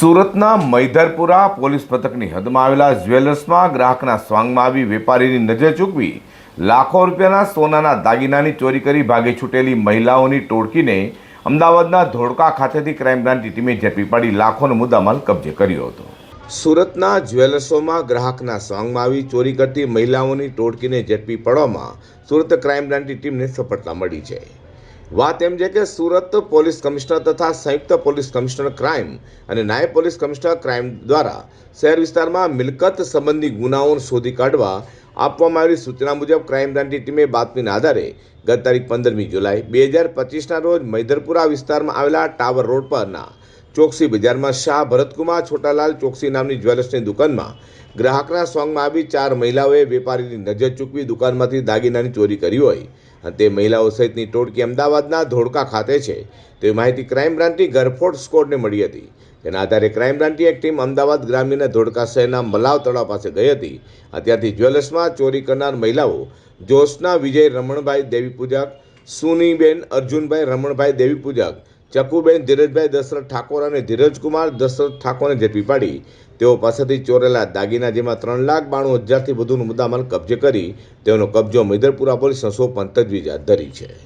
સુરતના મૈધરપુરા પોલીસ પથકની હદમાં આવેલા જ્વેલર્સમાં ગ્રાહકના સ્વાંગમાં આવી વેપારીની નજર ચૂકવી લાખો રૂપિયાના સોનાના દાગીનાની ચોરી કરી ભાગે છૂટેલી મહિલાઓની ટોળકીને અમદાવાદના ધોળકા ખાતેથી ક્રાઇમ બ્રાન્ચની ટીમે ઝડપી પાડી લાખોનો મુદ્દામાલ કબજે કર્યો હતો. સુરતના જ્વેલર્સોમાં ગ્રાહકના સ્વાંગમાં આવી ચોરી કરતી મહિલાઓની ટોળકીને ઝડપી પાડવામાં સુરત ક્રાઇમ બ્રાન્ચની ટીમને સફળતા મળી છે. વાત એમ છે કે સુરત પોલીસ કમિશનર તથા સંયુક્ત પોલીસ કમિશનર ક્રાઇમ અને નાયબ પોલીસ કમિશનર ક્રાઇમ દ્વારા શહેર વિસ્તારમાં મિલકત સંબંધી ગુનાઓને શોધી કાઢવા આપવામાં આવેલી સૂચના મુજબ ક્રાઇમ બ્રાન્ચની ટીમે બાતમીના આધારે ગત તારીખ પંદરમી જુલાઈ બે હજાર પચીસના રોજ મૈધરપુરા વિસ્તારમાં આવેલા ટાવર રોડ પરના ચોકસી બજારમાં શાહ ભરતકુમાર છોટાલાલ ચોકસી નામની જ્વેલર્સની દુકાનમાં ગ્રાહકના સોંગમાં આવી ચાર મહિલાઓએ વેપારીની નજર ચૂકવી દુકાનમાંથી દાગીનાની ચોરી કરી હોય. અને તે મહિલાઓ સહિતની ટોળકી અમદાવાદના ધોળકા ખાતે છે. તે માહિતી ક્રાઇમ બ્રાન્ચની ગરફોડ સ્કોડને મળી હતી. તેના આધારે ક્રાઇમ બ્રાન્ચની એક ટીમ અમદાવાદ ગ્રામ્યના ધોળકા શહેરના મલાવ તળાવ પાસે ગઈ હતી. અને ત્યાંથી જ્વેલર્સમાં ચોરી કરનાર મહિલાઓ જોશના વિજય રમણભાઈ દેવી પૂજક સુનીબેન અર્જુનભાઈ રમણભાઈ દેવી પૂજક ચકુબેન ધીરજભાઈ દશરથ ઠાકોર અને ધીરજકુમાર દશરથ ઠાકોરને ઝડપી પાડી. તેઓ પાસેથી ચોરેલા દાગીના જેમાં ત્રણ લાખ બાણું હજારથી વધુનું મુદ્દામાલ કબજે કરી તેઓનો કબજો મૈદરપુરા પોલીસને સોંપવાની તજવીજ હાથ ધરી છે.